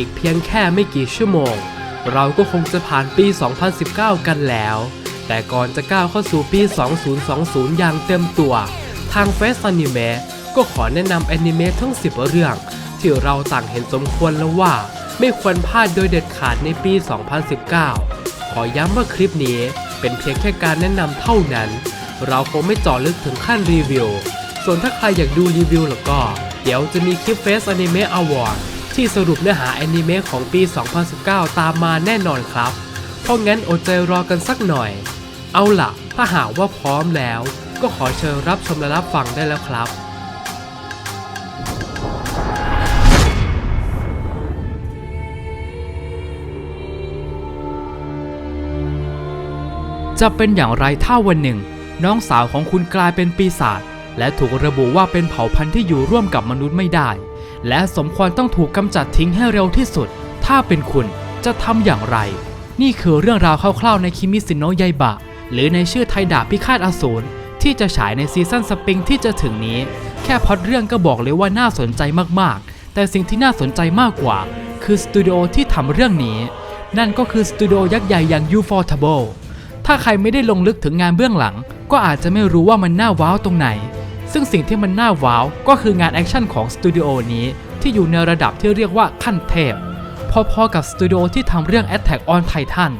อีกเพียงแค่ไม่กี่ชั่วโมง เราก็คงจะผ่านปี 2019 กันแล้ว แต่ก่อนจะก้าวเข้าสู่ปี 2020 อย่างเต็มตัว ทางเฟสอนิเมะก็ขอแนะนำแอนิเมะทั้ง 10 เรื่อง ที่เราต่างเห็นสมควรแล้วว่า ไม่ควรพลาดโดยเด็ดขาดในปี 2019 ขอย้ำว่าคลิปนี้เป็นเพียงแค่การแนะนำเท่านั้น เราคงไม่เจาะลึกถึงขั้นรีวิว ส่วนถ้าใครอยากดูรีวิวแล้วก็ เดี๋ยวจะมีคลิป Face Anime Award ที่สรุปเนื้อหาแอนิเมะของปี 2019 ตามมาแน่นอนครับ เพราะงั้นอดใจรอกันสักหน่อย เอาล่ะ ถ้าหากว่าพร้อมแล้ว ก็ขอเชิญรับชมและรับฟังได้แล้วครับจะเป็นอย่างไรถ้าวันหนึ่ง น้องสาวของคุณกลายเป็นปีศาจและถูกระบุว่าเป็นเผ่าพันธุ์ที่อยู่ร่วมกับมนุษย์ไม่ได้ และสมควรต้องถูกกำจัดทิ้งให้เร็วที่สุด ถ้าเป็นคุณจะทำอย่างไร นี่คือเรื่องราวคร่าวๆในคิมิซินโนะยายบะ หรือในชื่อไทยดาบพิฆาตอสูรที่จะฉายในซีซั่นสปริงที่จะถึงนี้ แค่พอดเรื่องก็บอกเลยว่าน่าสนใจมากๆ แต่สิ่งที่น่าสนใจมากกว่า คือสตูดิโอที่ทำเรื่องนี้ นั่นก็คือสตูดิโอยักษ์ใหญ่อย่าง Ufotable ถ้าใครไม่ได้ลงลึกถึงงานเบื้องหลัง ก็อาจจะไม่รู้ว่ามันน่าว้าวตรงไหน ซึ่งสิ่งที่มันน่าว้าวก็คืองานแอคชั่นของสตูดิโอนี้ที่อยู่ในระดับที่เรียกว่าขั้นเทพ พอๆกับสตูดิโอที่ทำเรื่อง Attack on Titan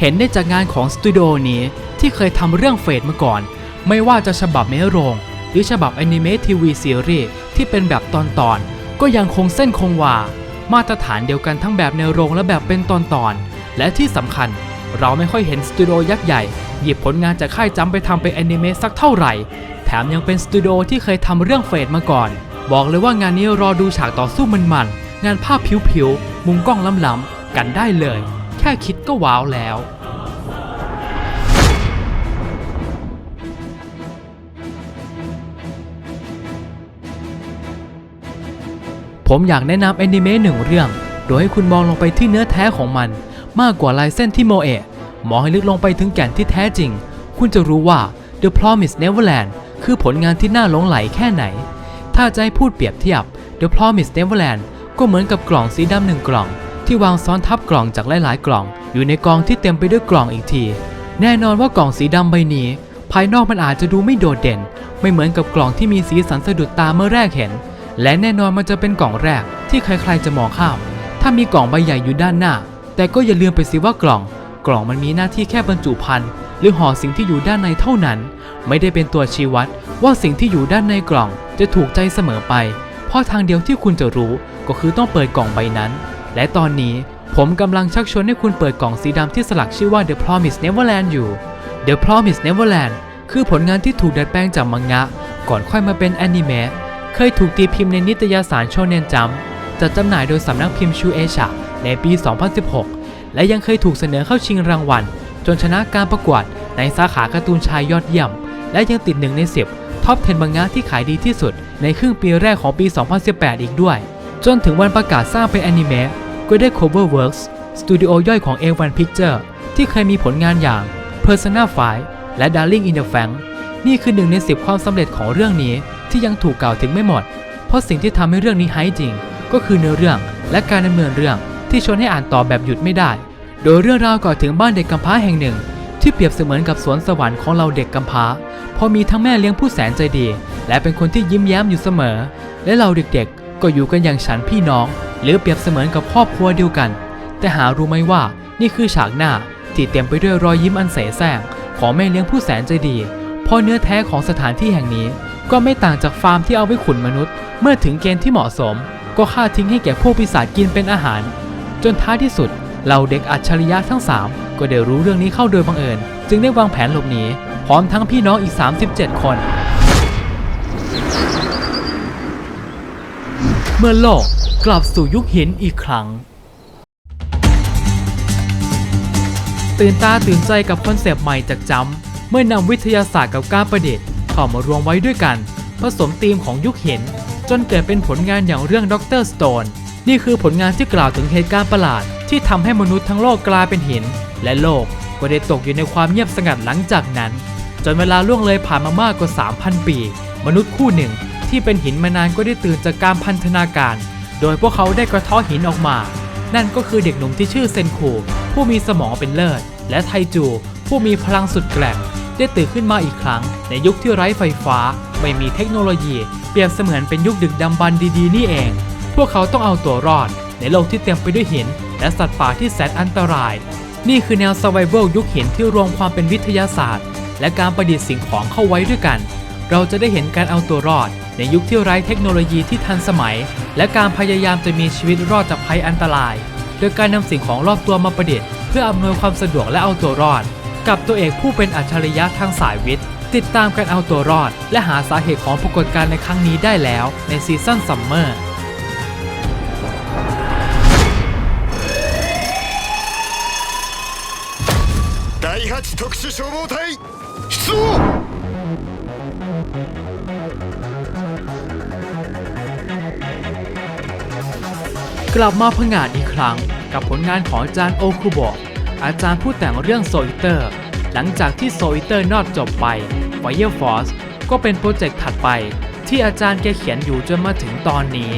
เห็นได้จากงานของสตูดิโอนี้ที่เคยทำเรื่องเฟดมาก่อน ไม่ว่าจะฉบับเมโรง หรือฉบับแอนิเมะทีวีซีรีส์ที่เป็นแบบตอนๆ ก็ยังคงเส้นคงวา มาตรฐานเดียวกันทั้งแบบในโรงและแบบเป็นตอนๆ และที่สำคัญเราไม่ค่อยเห็นสตูดิโอยักษ์ใหญ่ หยิบผลงานจากค่ายจำไปทำเป็นแอนิเมะสักเท่าไหร่ มยังเป็นสตูดิโอที่เคยทำเรื่องเฟดมาก่อน บอกเลยว่างานนี้รอดูฉากต่อสู้มันๆ งานภาพผิวๆ มุมกล้องล้ำๆ กันได้เลย แค่คิดก็ว้าวแล้วผมอยากแนะนำแอนิเมะหนึ่งเรื่อง โดยให้คุณมองลงไปที่เนื้อแท้ของมัน มากกว่าลายเส้นที่โมเอะมองให้ลึกลงไปถึงแก่นที่แท้จริง คุณจะรู้ว่า The Promised Neverland คือผลงานที่น่าหลงไหลแค่ไหน ถ้าจะให้พูดเปรียบเทียบ The Promised Neverland ก็เหมือนกับกล่องสีดำหนึ่งกล่อง ที่วางซ้อนทับกล่องจากหลายๆ กล่อง อยู่ในกองที่เต็มไปด้วยกล่องอีกที แน่นอนว่ากล่องสีดำใบนี้ ภายนอกมันอาจจะดูไม่โดดเด่น ไม่เหมือนกับกล่องที่มีสีสันสะดุดตาเมื่อแรกเห็น และแน่นอนมันจะเป็นกล่องแรกที่ใครๆจะมองข้าม ถ้ามีกล่องใบใหญ่อยู่ด้านหน้า แต่ก็อย่าลืมไปสิว่ากล่อง กล่องมันมีหน้าที่แค่บรรจุภัณฑ์ รือห่อสิ่งที่อยู่ด้านในเท่านั้น ไม่ได้เป็นตัวชี้วัดว่าสิ่งที่อยู่ด้านในกล่องจะถูกใจเสมอไป เพราะทางเดียวที่คุณจะรู้ก็คือต้องเปิดกล่องใบนั้น และตอนนี้ผมกำลังชักชวนให้คุณเปิดกล่องสีดำที่สลักชื่อว่า The Promise Neverland อยู่ The Promise Neverland คือผลงานที่ถูกดัดแปลงจากมังงะ ก่อนค่อยมาเป็นแอนิเมะเคยถูกตีพิมพ์ในนิตยสารโชเนนจัมจัดจำหน่ายโดยสำนักพิมพ์ชูเอชะในปี 2016 และยังเคยถูกเสนอเข้าชิงรางวัล จนชนะการประกวดในสาขาการ์ตูนชายยอดเยี่ยม และยังติดหนึ่งใน 10ท็อป 10มังงะที่ขายดีที่สุด ในครึ่งปีแรกของปี 2018 อีกด้วย จนถึงวันประกาศสร้างเป็นแอนิเมะก็ได้ Coverworks สตูดิโอย่อยของ A1 Picture ที่เคยมีผลงานอย่าง Persona 5 และ Darling in the Franxx นี่คือหนึ่งใน 10 ความสำเร็จของเรื่องนี้ที่ยังถูกกล่าวถึงไม่หมด เพราะสิ่งที่ทำให้เรื่องนี้ไฮจริง ก็คือเนื้อเรื่องและการดำเนินเรื่องที่ชวนให้อ่านต่อแบบหยุดไม่ได้ โดยเรื่องราวก่อถึงบ้านเด็กกำพร้าแห่งหนึ่ง ที่เปรียบเสมือนกับสวนสวรรค์ของเราเด็กกำพร้าพอมีทั้งแม่เลี้ยงผู้แสนใจดี และเป็นคนที่ยิ้มแย้มอยู่เสมอ และเราเด็กๆ ก็อยู่กันอย่างฉันพี่น้อง หรือเปรียบเสมือนกับครอบครัวเดียวกัน แต่หารู้ไหมว่านี่คือฉากหน้าที่เต็มไปด้วยรอยยิ้มอันเสแสร้งของแม่เลี้ยงผู้แสนใจดีเพราะเนื้อแท้ของสถานที่แห่งนี้ ก็ไม่ต่างจากฟาร์มที่เอาไว้ขุนมนุษย์ เมื่อถึงเกณฑ์ที่เหมาะสม ก็ฆ่าทิ้งให้แก่พวกปีศาจกินเป็นอาหาร จนท้ายที่สุด เราเด็กอัจฉริยะทั้ง 3 ก็ได้รู้เรื่องนี้เข้าโดยบังเอิญ จึงได้วางแผนหลบหนีพร้อมทั้งพี่น้องอีก 37 คน เมื่อโลกกลับสู่ยุคหินอีกครั้ง ตื่นตาตื่นใจกับคอนเซปต์ใหม่จากจัมป์เมื่อนำวิทยาศาสตร์กับการประดิษฐ์เข้ามารวมไว้ด้วยกัน ผสมธีมของยุคหิน จนเกิดเป็นผลงานอย่างเรื่องด็อกเตอร์สโตนนี่คือผลงานที่กล่าวถึงเหตุการณ์ประหลาด ที่ทำให้มนุษย์ทั้งโลกกลายเป็นหิน และโลกก็ได้ตกอยู่ในความเงียบสงัดหลังจากนั้น จนเวลาล่วงเลยผ่านมามากกว่า 3,000 ปี มนุษย์คู่หนึ่งที่เป็นหินมานานก็ได้ตื่นจากการพันธนาการ โดยพวกเขาได้กระเทาะหินออกมา นั่นก็คือเด็กหนุ่มที่ชื่อเซนคูผู้มีสมองเป็นเลิศ และไทจู ผู้มีพลังสุดแกร่งได้ตื่นขึ้นมาอีกครั้ง ในยุคที่ไร้ไฟฟ้า ไม่มีเทคโนโลยี เปรียบเสมือนเป็นยุคดึกดำบรรดีๆ นี่เอง พวกเขาต้องเอาตัวรอด ในโลกที่เต็มไปด้วยหิน และสัตว์ป่าที่แสนอันตราย นี่คือแนว survival ยุคหินที่รวมความเป็นวิทยาศาสตร์ และการประดิษฐ์สิ่งของเข้าไว้ด้วยกัน เราจะได้เห็นการเอาตัวรอด ในยุคที่ไร้เทคโนโลยีที่ทันสมัย และการพยายามจะมีชีวิตรอดจากภัยอันตราย โดยการนำสิ่งของรอบตัวมาประดิษฐ์เพื่ออำนวยความสะดวกและเอาตัวรอด กับตัวเอกผู้เป็นอัจฉริยะทางสายวิทย์ติดตามการเอาตัวรอด และหาสาเหตุของปรากฏการณ์ในครั้งนี้ได้แล้วในซีซั่นซัมเมอร์ 第8特殊消防队出动 กลับมาพงาดอีกครั้ง กับผลงานของอาจารย์โอคุโบะอาจารย์ผู้แต่งเรื่องโซอิเตอร์ หลังจากที่โซอิเตอร์นอดจบไป Fire Force ก็เป็นโปรเจกต์ถัดไป ที่อาจารย์แกเขียนอยู่จนมาถึงตอนนี้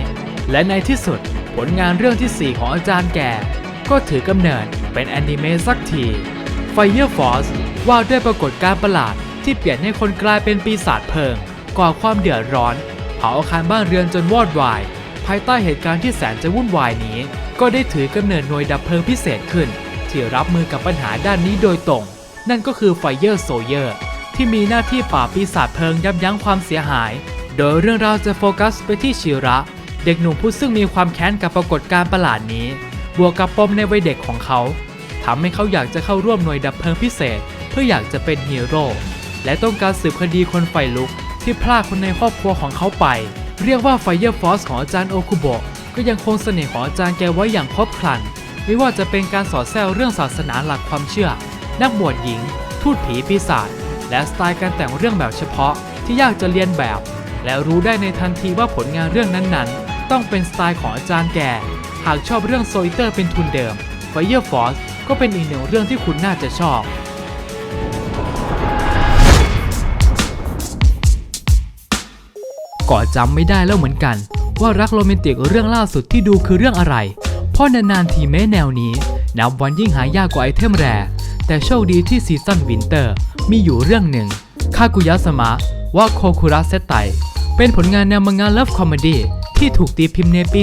และในที่สุดผลงานเรื่องที่ 4 ของอาจารย์แก ก็ถือกำเนิดเป็นแอนิเมะสักที Fire Force ว่าด้วยปรากฏการณ์ประหลาดที่เปลี่ยนให้คนกลายเป็นปีศาจเพลิง ก่อความเดือดร้อน เผาอาคารบ้านเรือนจนวอดวาย ภายใต้เหตุการณ์ที่แสนจะวุ่นวายนี้ ก็ได้ถือกำเนิดหน่วยดับเพลิงพิเศษขึ้น ที่รับมือกับปัญหาด้านนี้โดยตรง นั่นก็คือ Fire Soldier ที่มีหน้าที่ปราบปีศาจเพลิงยับยั้งความเสียหาย โดยเรื่องราวจะโฟกัสไปที่ชิระ เด็กหนุ่มผู้ซึ่งมีความแค้นกับปรากฏการณ์ประหลาดนี้ บวกกับปมในวัยเด็กของเขา ทำให้เขาอยากจะเข้าร่วมหน่วยดับเพลิงพิเศษ เพื่ออยากจะเป็นฮีโร่และต้องการสืบคดีคนไฟลุก ที่พลากคนในครอบครัวของเขาไป เรียกว่า Fire Force ของอาจารย์โอคุโบะก็ยังคงเสน่ห์ของอาจารย์แกไว้อย่างครบครัน ไม่ว่าจะเป็นการสอดแทรกเรื่องศาสนาหลักความเชื่อ นักบวชหญิง ทูตผีปีศาจและสไตล์การแต่งเรื่องแบบเฉพาะที่ยากจะเรียนแบบ และรู้ได้ในทันทีว่าผลงานเรื่องนั้นๆ ต้องเป็นสไตล์ของอาจารย์แก หากชอบเรื่องโซอิเตอร์เป็นทุนเดิม Fire Force ก็เป็นอีกหนึ่งเรื่องที่คุณน่าจะชอบ ก็จำไม่ได้แล้วเหมือนกัน ว่ารักโรแมนติกเรื่องล่าสุดที่ดูคือเรื่องอะไร เพราะนานๆทีแม้แนวนี้นับวันยิ่งหายากกว่าไอเทมแรร์แต่โชคดีที่ซีซั่นวินเตอร์มีอยู่เรื่องหนึ่งคากุยะสมะว่าโคคุระเซตไตเป็นผลงานแนวมังงะเลิฟคอมเมดี้ที่ถูกตีพิมพ์ในปี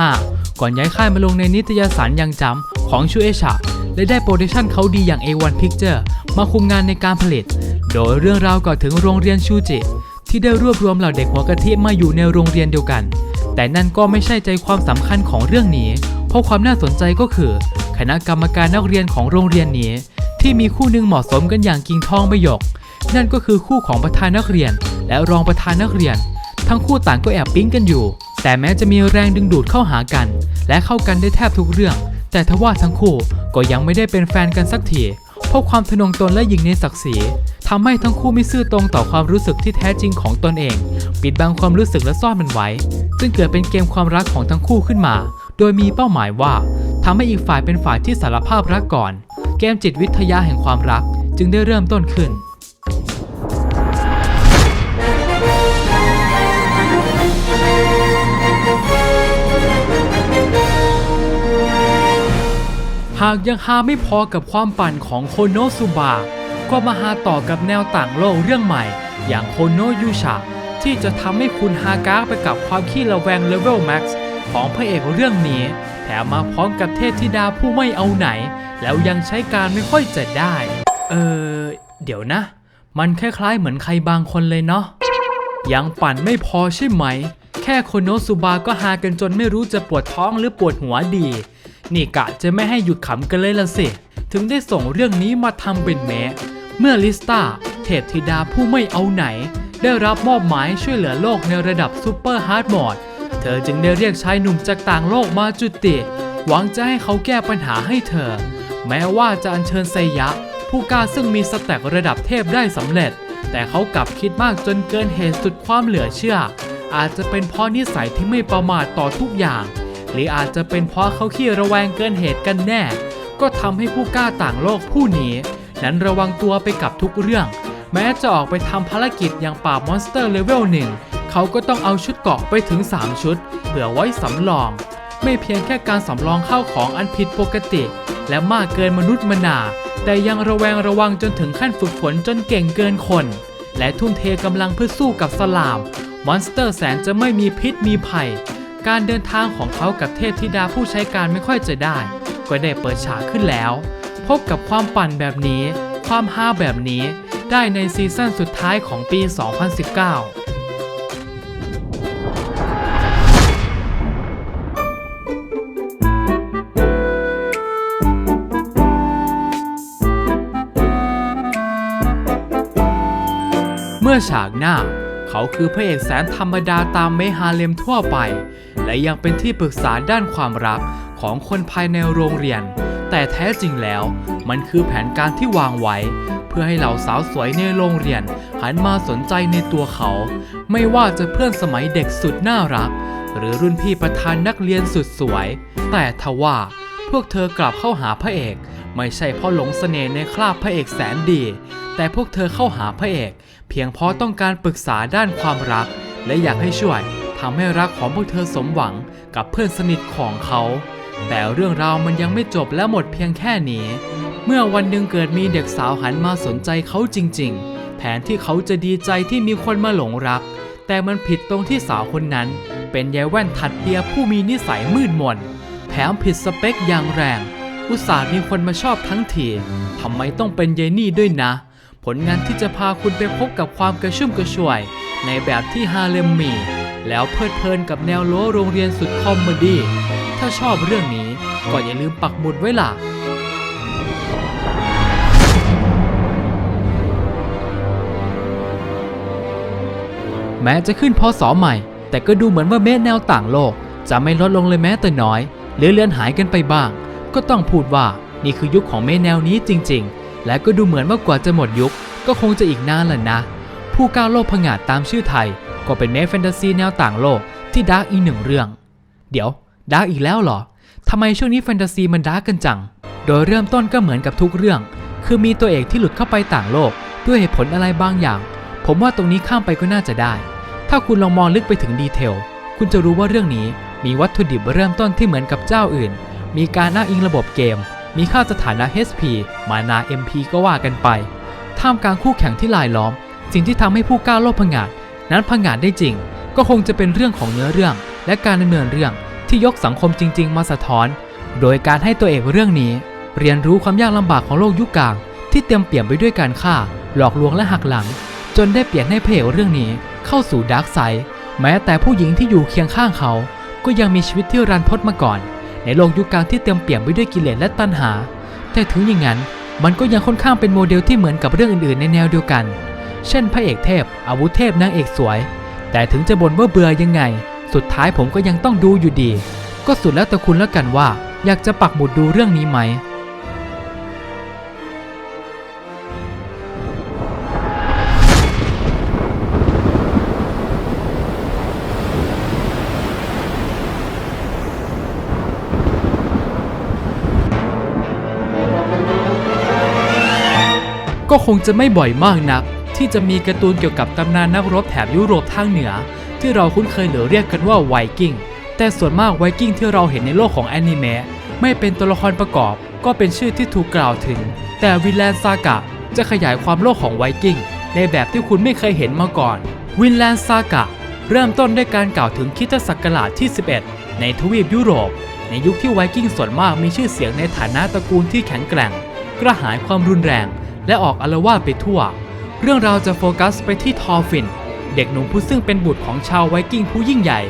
2015 ก่อนย้ายค่ายมาลงในนิตยสารยังจำของชูเอชะ และได้โปรดักชันเขาดีอย่าง A1 Picture มาคุมงานในการผลิต โดยเรื่องราวก่อนถึงโรงเรียนชูจิ ที่ได้รวบรวมเหล่าเด็กหัวกะทิมาอยู่ในโรงเรียนเดียวกัน แต่นั่นก็ไม่ใช่ใจความสำคัญของเรื่องนี้ เพราะความน่าสนใจก็คือ คณะกรรมการนักเรียนของโรงเรียนนี้ ที่มีคู่หนึ่งเหมาะสมกันอย่างกิ่งทองประหยก นั่นก็คือคู่ของประธานนักเรียน และรองประธานนักเรียน ทั้งคู่ต่างก็แอบปิ๊งกันอยู่ แต่แม้จะมีแรงดึงดูดเข้าหากัน และเข้ากันได้แทบทุกเรื่อง แต่ทว่าทั้งคู่ ก็ยังไม่ได้เป็นแฟนกันสักทีเพราะความทะนงตนและหยิงในศักดิ์ศรีทำให้ทั้งคู่ไม่ซื่อตรงต่อความรู้สึกที่แท้จริงของตนเอง ปิดบังความรู้สึกและซ่อนมันไว้ ซึ่งเกิดเป็นเกมความรักของทั้งคู่ขึ้นมา โดยมีเป้าหมายว่าทำให้อีกฝ่ายเป็นฝ่ายที่สารภาพรักก่อน เกมจิตวิทยาแห่งความรักจึงได้เริ่มต้นขึ้นากยังหาไม่พอกับความปั่นของโคโนซุบะก็มาหาต่อกับแนวต่างโลกเรื่องใหม่ อย่างโคโนยูชะที่จะทำให้คุณฮากาไปกับความขี้ระแวงเลเวลแม็กซ์ของพระเอกเรื่องนี้ แถมมาพร้อมกับเทพธิดาผู้ไม่เอาไหน แล้วยังใช้การไม่ค่อยจะได้ เออ เดี๋ยวนะ มันคล้ายๆเหมือนใครบางคนเลยเนาะยังปั่นไม่พอใช่ไหม แค่โคโนสุบาก็หากันจนไม่รู้จะปวดท้องหรือปวดหัวดี นี่กะจะไม่ให้หยุดขำกันเลยละสิ ถึงได้ส่งเรื่องนี้มาทำเป็นแม้ เมื่อลิสตาเทพธิดาผู้ไม่เอาไหน ได้รับมอบหมายช่วยเหลือโลกในระดับซูเปอร์ฮาร์ดมอดเธอจึงได้เรียกชายหนุ่มจากต่างโลกมาจุติ หวังจะให้เขาแก้ปัญหาให้เธอ แม้ว่าจะอัญเชิญไซยะ ผู้กล้าซึ่งมีสแต็กระดับเทพได้สำเร็จ แต่เขากลับคิดมากจนเกินเหตุสุดความเหลือเชื่อ อาจจะเป็นเพราะนิสัยที่ไม่ประมาทต่อทุกอย่าง หรืออาจจะเป็นเพราะเขาขี้ระแวงเกินเหตุกันแน่ ก็ทำให้ผู้กล้าต่างโลกผู้นี้ นั้นระวังตัวไปกับทุกเรื่อง แม้จะออกไปทำภารกิจอย่างปราบมอนสเตอร์เลเวลหนึ่งเขาก็ต้องเอาชุดเกราะไปถึง 3 ชุด เผื่อไว้สำรอง ไม่เพียงแค่การสำรองเข้าของอันผิดปกติ และมากเกินมนุษย์มนา แต่ยังระแวงระวังจนถึงขั้นฝึกฝนจนเก่งเกินคน และทุ่มเทกำลังเพื่อสู้กับสลามมอนสเตอร์แสนจะไม่มีพิษมีภัย การเดินทางของเขากับเทพธิดาผู้ใช้การไม่ค่อยจะได้ ก็ได้เปิดฉากขึ้นแล้ว พบกับความปั่นแบบนี้ ความฮาแบบนี้ ได้ในซีซั่นสุดท้ายของปี 2019เมื่อฉากหน้า เขาคือพระเอกแสนธรรมดาตามเมฮาเลมทั่วไป และยังเป็นที่ปรึกษาด้านความรักของคนภายในโรงเรียน แต่แท้จริงแล้ว มันคือแผนการที่วางไว้ เพื่อให้เหล่าสาวสวยในโรงเรียน หันมาสนใจในตัวเขา ไม่ว่าจะเพื่อนสมัยเด็กสุดน่ารัก หรือรุ่นพี่ประธานนักเรียนสุดสวย แต่ทว่าพวกเธอกลับเข้าหาพระเอก ไม่ใช่เพราะหลงเสน่ห์ในคราบพระเอกแสนดี แต่พวกเธอเข้าหาพระเอก เพียงเพราะต้องการปรึกษาด้านความรัก และอยากให้ช่วยทำให้รักของพวกเธอสมหวังกับเพื่อนสนิทของเขา แต่เรื่องราวมันยังไม่จบและหมดเพียงแค่นี้ เมื่อวันหนึ่งเกิดมีเด็กสาวหันมาสนใจเขาจริง ๆ แทนที่เขาจะดีใจที่มีคนมาหลงรัก แต่มันผิดตรงที่สาวคนนั้น เป็นยายแว่นถัดเปียผู้มีนิสัยมืดมนแถมผิดสเปคอย่างแรง อุตส่าห์มีคนมาชอบทั้งทีทำไมต้องเป็นเยนี่ด้วยนะ ผลงานที่จะพาคุณไปพบกับความกระชุ่มกระชวย ในแบบที่ฮาเลมมี แล้วเพลิดเพลินกับแนวโล้โรงเรียนสุดคอมเมดี้ ถ้าชอบเรื่องนี้ก็อย่าลืมปักหมุดไว้ล่ะแม้จะขึ้นพศใหม่ แต่ก็ดูเหมือนว่าเมฆแนวต่างโลก จะไม่ลดลงเลยแม้แต่น้อย หรือเลือนหายกันไปบ้าง ก็ต้องพูดว่านี่คือยุคของเมฆแนวนี้จริงๆ และก็ดูเหมือนว่ากว่าจะหมดยุค ก็คงจะอีกนานแหละนะ ผู้ก้าวโลกผงาดตามชื่อไทย ก็เป็นเมฆแฟนตาซีแนวต่างโลกที่ดาร์กอีกหนึ่งเรื่อง เดี๋ยวดาร์กอีกแล้วเหรอทำไมช่วงนี้แฟนตาซีมันดาร์กกันจัง โดยเริ่มต้นก็เหมือนกับทุกเรื่อง คือมีตัวเอกที่หลุดเข้าไปต่างโลก ด้วยเหตุผลอะไรบางอย่าง ผมว่าตรงนี้ข้ามไปก็น่าจะได้ ถ้าคุณลองมองลึกไปถึงดีเทล คุณจะรู้ว่าเรื่องนี้มีวัตถุดิบเริ่มต้นที่เหมือนกับเจ้าอื่น มีการอ้างอิงระบบเกม มีค่าสถานะ HP มานา MP ก็ว่ากันไป ท่ามกลางคู่แข่งที่ลายล้อม สิ่งที่ทำให้ผู้กล้าโลกผงาดนั้นผงาดได้จริง ก็คงจะเป็นเรื่องของเนื้อเรื่อง และการดำเนินเรื่องที่ยกสังคมจริง ๆ มาสะท้อน โดยการให้ตัวเอกเรื่องนี้ เรียนรู้ความยากลำบากของโลกยุคกลาง ที่เต็มเปี่ยมไปด้วยการฆ่า หลอกลวงและหักหลัง จนได้เปลี่ยนให้เอกเรื่องนี้เข้าสู่ดาร์กไซด์แม้แต่ผู้หญิงที่อยู่เคียงข้างเขา ก็ยังมีชีวิตที่รันทดมาก่อน ในโลกยุคกลางที่เต็มเปี่ยมไปด้วยกิเลสและตัณหา แต่ถึงอย่างนั้นมันก็ยังค่อนข้างเป็นโมเดลที่เหมือนกับเรื่องอื่นๆ ในแนวเดียวกัน เช่น พระเอกเทพ อาวุธเทพนางเอกสวย แต่ถึงจะบ่นว่าเบื่อยังไง สุดท้ายผมก็ยังต้องดูอยู่ดี ก็สุดแล้วแต่คุณแล้วกันว่า อยากจะปักหมุดดูเรื่องนี้ไหม ก็คงจะไม่บ่อยมากนัก ที่จะมีการ์ตูนเกี่ยวกับตำนานนักรบแถบยุโรปทางเหนือ ที่เราคุ้นเคยหรือเรียกกันว่าไวกิ้งแต่ส่วนมากไวกิ้งที่เราเห็นในโลกของแอนิเมะไม่เป็นตัวละครประกอบ ก็เป็นชื่อที่ถูกกล่าวถึง แต่วินแลนด์ซากะจะขยายความโลกของไวกิ้งในแบบที่คุณไม่เคยเห็นมาก่อน วินแลนด์ซากะเริ่มต้นด้วยการกล่าวถึงคริสตศักราชที่ 11 ในทวีปยุโรป ในยุคที่ไวกิ้งส่วนมากมีชื่อเสียงในฐานะตระกูลที่แข็งแกร่ง กระหายความรุนแรง และออกอาลวาดไปทั่ว เรื่องราวจะโฟกัสไปที่ทอร์ฟิน เด็กหนุ่มผู้ซึ่งเป็นบุตรของชาวไวกิ้งผู้ยิ่งใหญ่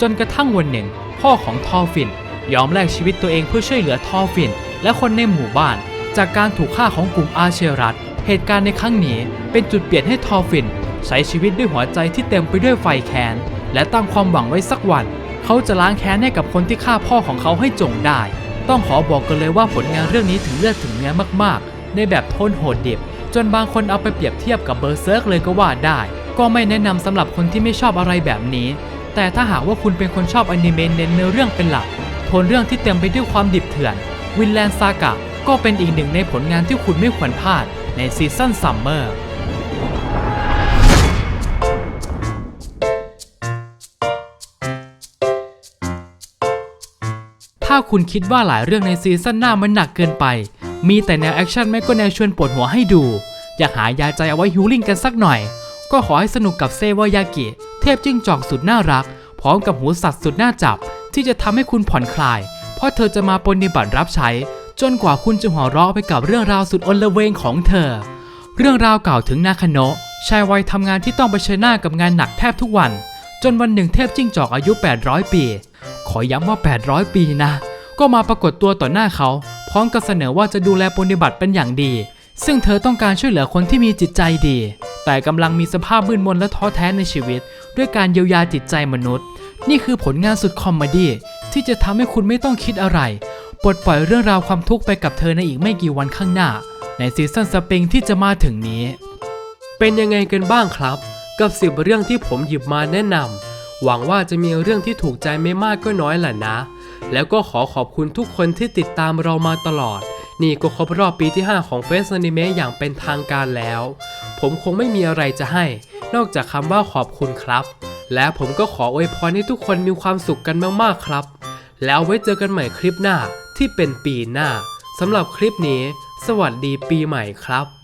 จนกระทั่งวันหนึ่ง พ่อของทอร์ฟิน ยอมแลกชีวิตตัวเองเพื่อช่วยเหลือทอร์ฟิน และคนในหมู่บ้าน จากการถูกฆ่าของกลุ่มอาเชรัตเหตุการณ์ในครั้งนี้เป็นจุดเปลี่ยนให้ทอร์ฟิน ใช้ชีวิตด้วยหัวใจที่เต็มไปด้วยไฟแค้นและตั้งความหวังไว้สักวัน เขาจะล้างแค้นให้กับคนที่ฆ่าพ่อของเขาให้จงได้ ต้องขอบอกกันเลยว่าผลงานเรื่องนี้ถึงเลือดถึงเนื้อมาก ในแบบโทนโหดดิบจนบางคนเอาไปเปรียบเทียบกับเบอร์เซิร์กเลยก็ว่าได้ ก็ไม่แนะนำสำหรับคนที่ไม่ชอบอะไรแบบนี้ แต่ถ้าหากว่าคุณเป็นคนชอบอนิเมะเน้นเนื้อเรื่องเป็นหลัก โทนเรื่องที่เต็มไปด้วยความดิบเถื่อน วินแลนด์ซากะก็เป็นอีกหนึ่งในผลงานที่คุณไม่ควรพลาดในซีซั่นซัมเมอร์ถ้าคุณคิดว่าหลายเรื่องในซีซั่นหน้ามันหนักเกินไป มีแต่แนวแอคชั่นไม่ก็แนวชวนปวดหัวให้ดู อยากหายาใจเอาไว้ฮิลลิ่งกันสักหน่อย ก็ขอให้สนุกกับเซวายากิ เทพจิ้งจอกสุดน่ารัก พร้อมกับหูสัตว์สุดน่าจับ ที่จะทำให้คุณผ่อนคลาย เพราะเธอจะมาปฏิบัติรับใช้ จนกว่าคุณจะหัวเราะไปกับเรื่องราวสุดอนละเวงของเธอ เรื่องราวกล่าวถึงนาคโนะชายวัยทำงานที่ต้องเผชิญหน้ากับงานหนักแทบทุกวัน จนวันหนึ่งเทพจิ้งจอกอายุ 800 ปี ขอย้ำว่า 800 ปีนะ ก็มาปรากฏตัวต่อหน้าเขา พร้อมกับเสนอว่าจะดูแลปฏิบัติเป็นอย่างดี ซึ่งเธอต้องการช่วยเหลือคนที่มีจิตใจดี แต่กำลังมีสภาพมืดมนและท้อแท้ในชีวิต ด้วยการเยียวยาจิตใจมนุษย์ นี่คือผลงานสุดคอมเมดี้ที่จะทำให้คุณไม่ต้องคิดอะไรปลดปล่อยเรื่องราวความทุกข์ไปกับเธอในอีกไม่กี่วันข้างหน้า ในซีซั่นสปริงที่จะมาถึงนี้ เป็นยังไงกันบ้างครับ กับ10เรื่องที่ผมหยิบมาแนะนำหวังว่าจะมีเรื่องที่ถูกใจไม่มากก็น้อยแหละนะ แล้วก็ขอขอบคุณทุกคนที่ติดตามเรามาตลอด นี่ก็ครบรอบปีที่ 5 ของเฟส a นิเมะอย่างเป็นทางการแล้ว ผมคงไม่มีอะไรจะให้ นอกจากคำว่าขอบคุณครับ และผมก็ขออวยพรให้ทุกคนมีความสุขกันมากๆครับ แล้วไว้เจอกันใหม่คลิปหน้าที่เป็นปีหน้าสำหรับคลิปนี้ สวัสดีปีใหม่ครับ